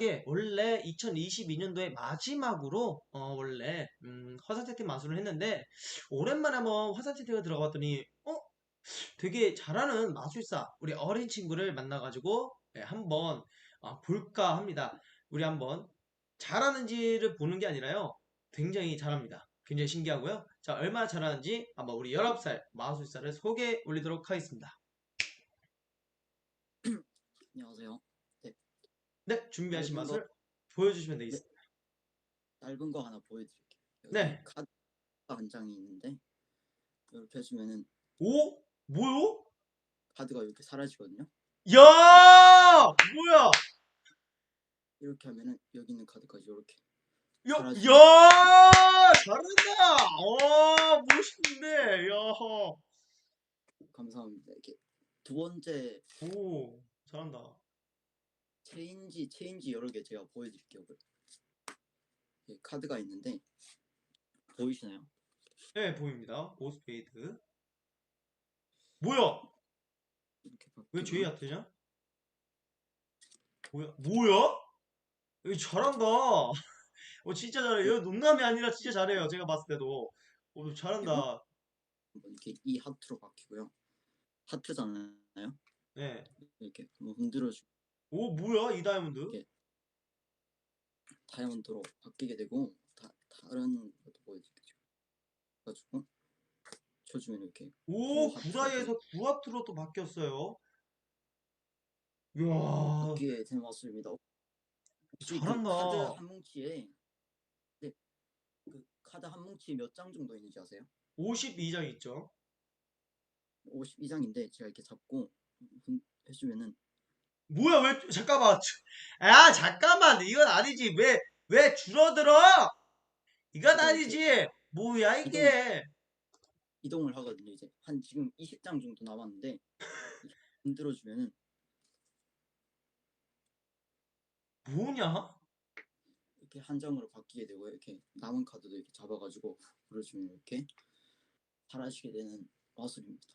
마지막에 원래 2022년도에 마지막으로 어, 원래 음, 화산 채팅 마술을 했는데 오랜만에 한번 화산 채팅을 들어가 봤더니 어 되게 잘하는 마술사 우리 어린 친구를 만나가지고 예, 한번 아, 볼까 합니다. 우리 한번 잘하는지를 보는 게 아니라요. 굉장히 잘합니다. 굉장히 신기하고요. 자 얼마나 잘하는지 한번 우리 19살 마술사를 소개해 올리도록 하겠습니다. 안녕하세요. 네 준비하신 네, 마술 보여주시면 되겠습니다. 짧은 거 하나 보여드릴게요. 여기 네. 카드 한 장이 있는데 이렇게 해주면은 오 뭐요? 카드가 이렇게 사라지거든요. 야 뭐야? 이렇게 하면은 여기 있는 카드까지 이렇게 야, 야, 잘한다. 어, 멋있는데, 야, 감사합니다. 이렇게 두 번째 오, 잘한다. 체인지 체인지 여러 개 제가 보여드릴게요. 이 카드가 있는데 보이시나요? 네, 보입니다. 오스페이드. 뭐야? 이렇게 왜 죄의 하트냐? 뭐야? 뭐야? 여기 잘한다. 어, 진짜 잘해. 요 농담이 아니라 진짜 잘해요. 제가 봤을 때도. 어, 잘한다. 이렇게 이 하트로 바뀌고요. 하트잖아요. 네. 이렇게 한번 흔들어주고 오, 뭐야? 이 다이아몬드? 이게 다이아몬드로 바뀌게 되고 다, 다른 것도 보여드릴게요. 가지고 쳐주면 이렇게 오, 구라이에서 구하트로 또 바뀌었어요. 이야, 바뀌게 된. 혹시 그 잘한다. 카드 한 뭉치에 네, 그 카드 한 뭉치에 몇 장 정도 있는지 아세요? 52장 있죠? 52장인데 제가 이렇게 잡고 흔- 해주면은 뭐야 왜 잠깐만. 아 잠깐만. 이건 아니지. 왜 왜 줄어들어? 이건 아니지. 뭐야 이게? 이동을 하거든요. 이제. 한 지금 20장 정도 남았는데 이렇게 흔들어주면은 뭐냐? 이렇게 한 장으로 바뀌게 되고 이렇게 남은 카드도 이렇게 잡아가지고 불어주면 이렇게 사라지게 되는 마술입니다.